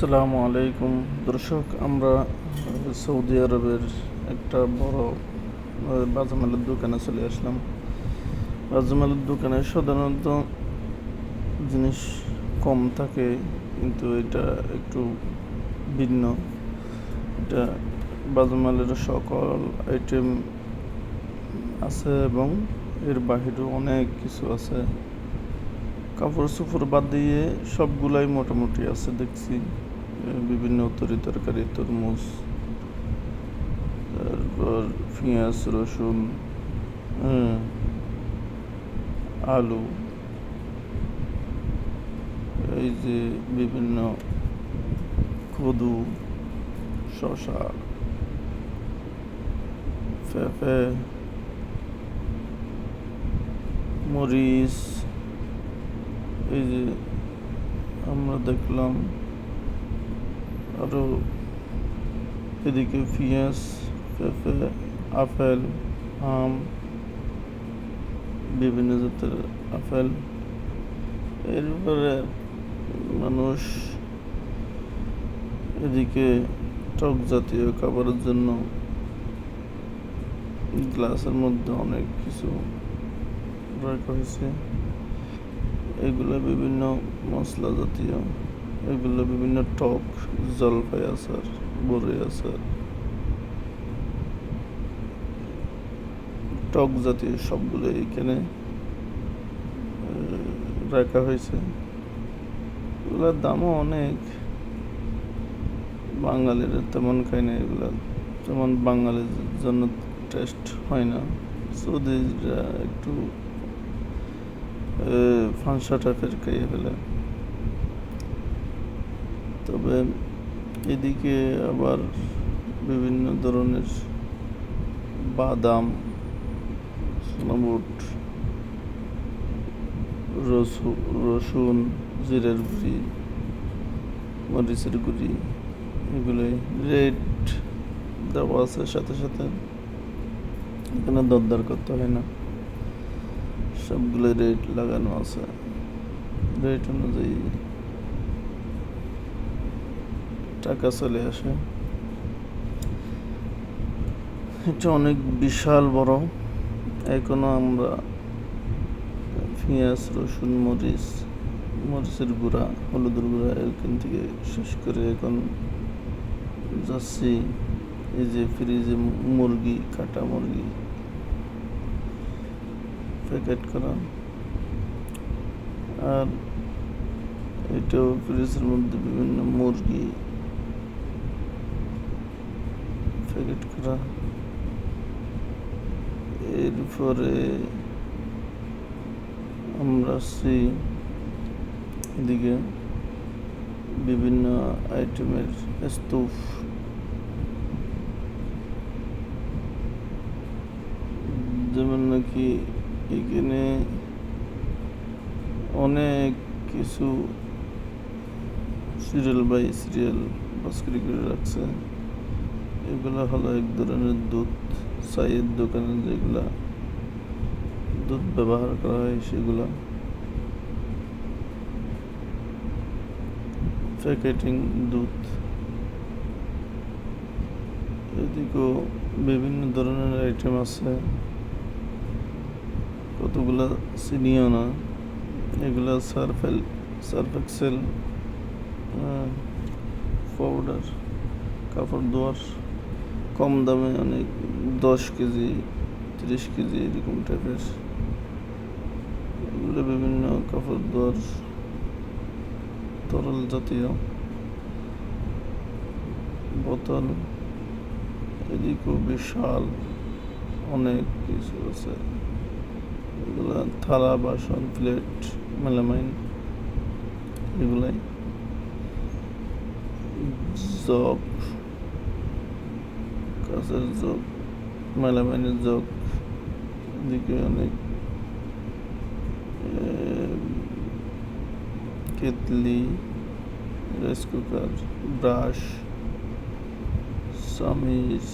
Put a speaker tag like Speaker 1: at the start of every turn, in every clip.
Speaker 1: আসসালামু আলাইকুম। দর্শক, আমরা সৌদি আরবের একটা বড় বাজামালের দোকানে চলে আসলাম। বাজামালের দোকানে সাধারণত জিনিস কম থাকে, কিন্তু এটা একটু ভিন্ন। এটা বাজামালের সকল আইটেম আছে এবং এর বাহিরেও অনেক কিছু আছে। কাপড় চোপড় বাদ দিয়ে সবগুলাই মোটামুটি আছে, দেখছি। বিভিন্ন তরি তরকারি তরমুজ তারপর পেঁয়াজ রসুন হ্যাঁ, আলু এই যে বিভিন্ন কদু শশা পেঁপে মরিচ এই যে আমরা দেখলাম আরও এদিকে পেঁয়াজ পেঁপে আপেল, আম, বিভিন্ন জাতের আপেল। এরপরে মানুষ এদিকে টক জাতীয় খাবারের জন্য গ্লাসের মধ্যে অনেক কিছু রাখা হয়েছে। এগুলো বিভিন্ন মশলা জাতীয়। এগুলো বিভিন্ন টক জলপাই আচার, বড়ি আচার, টক জাতীয় সবগুলো এখানে রাখা হয়েছে। এগুলোর দামও অনেক। বাঙালির তেমন খায় না এগুলো। যেমন বাঙালির জন্য টেস্ট হয় না। সৌদিরা একটু ফাঁসা টাইপের খাইয়ে ফেলে। তবে এদিকে আবার বিভিন্ন ধরনের বাদাম রসুন রসুন, জিরের গুঁড়ি, মরিচের গুঁড়ি, এগুলোই রেট দেওয়া আছে সাথে সাথে। এখানে দরদার করতে হয় না। সবগুলো রেট লাগানো আছে। রেট অনুযায়ী টাকা চলে আসে। এটা অনেক বিশাল বড়। এখনও আমরা পেঁয়াজ, রসুন, মরিচ, মরিচের গুঁড়া, হলুদের গুঁড়া এখান থেকে শেষ করে এখন যাচ্ছি। এই যে ফ্রিজে মুরগি, কাটা মুরগি প্যাকেট করা। আর এটাও ফ্রিজের মধ্যে বিভিন্ন মুরগি প্যাকেট করা। এরপরে আমরা আসছি এদিকে বিভিন্ন আইটেমের স্তূপ। যেমন নাকি এখানে অনেক কিছু সিরিয়াল বাই সিরিয়াল বাস্করি করে রাখছে। এগুলো হলো এক ধরনের দুধ, চায়ের দোকানে যেগুলা দুধ ব্যবহার করা হয় সেগুলা। প্যাকেটিং দুধ। এদিকেও বিভিন্ন ধরনের আইটেম আছে। কতগুলা চিনিও না। এগুলা সার্ফেল সার্ফ এক্সেল পাউডার কাপড় ধোয়ার কম দামে অনেক দশ কেজি, তিরিশ কেজি এরকম টাইপের এগুলো বিভিন্ন কাপড় ধোয়ার তরল জাতীয়। বোতল এদিকেও বিশাল অনেক কিছু আছে। এগুলা থালা, বাসন, প্লেট, মেলামাইন, এগুলাই। জগ কাঁচের জগ মেলামাইনের জগ এদিকে অনেক কেতলি রাইস কুকার ব্রাশ চামিচ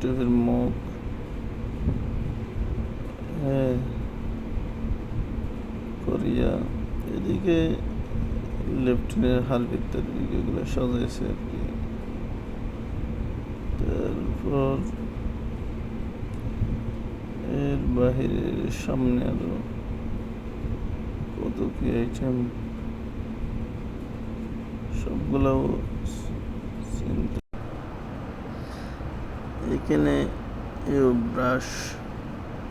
Speaker 1: টাইপের মগ হ্যাঁ কোরিয়া, এদিকে লেফটিনের হাল ইত্যাদি এগুলো সাজাইছে আর কি। তারপর এর বাহিরে সামনে আরও কত কি আইটেম সবগুলাও এখানে এই ব্রাশ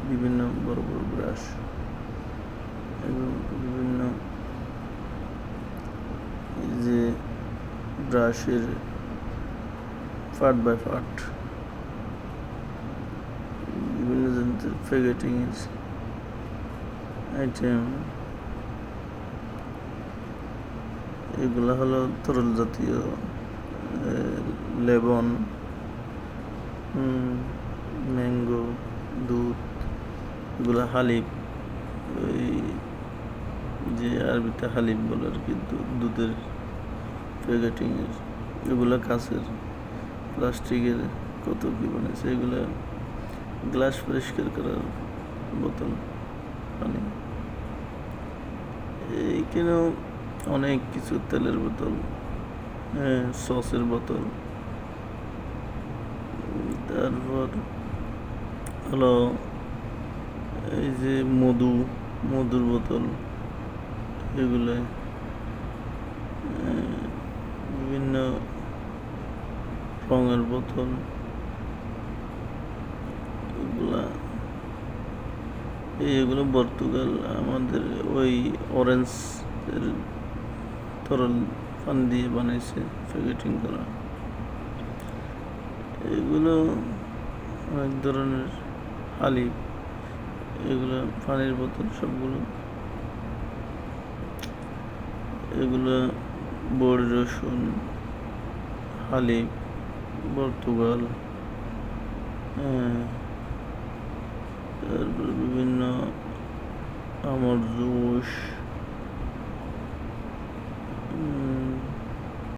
Speaker 1: বিভিন্ন বড় বড় ব্রাশ এবং বিভিন্ন যে ব্রাশের পার্ট বাই পার্ট বিভিন্ন যন্ত্রের প্যাকেটিং এর আইটেম এগুলা হলো তরল জাতীয় লেবন ম্যাঙ্গো দুধ, এগুলো হালিব ওই যে আরবিতে হালিব বলে আর কি, দুধের প্যাকেটিংয়ের এগুলো কাঁচের। প্লাস্টিকের কত কি বানিয়েছে এগুলো গ্লাস পরিষ্কার করার বোতল পানি। এইখানেও অনেক কিছু তেলের বোতল হ্যাঁ সসের বোতল। তারপর হলো এই যে মধু, মধুর বোতল, এগুলো বিভিন্ন রঙের বোতল। এগুলা এইগুলো পর্তুগাল, আমাদের ওই অরেঞ্জ তরল পানি দিয়ে বানাইছে প্যাকেটিং করা। এগুলো অনেক ধরনের হালিব এগুলো পানির বোতল সবগুলো। এগুলো বড়ি রসুন হালিব পর্তুগাল হ্যাঁ। তারপরে বিভিন্ন আমার জোশ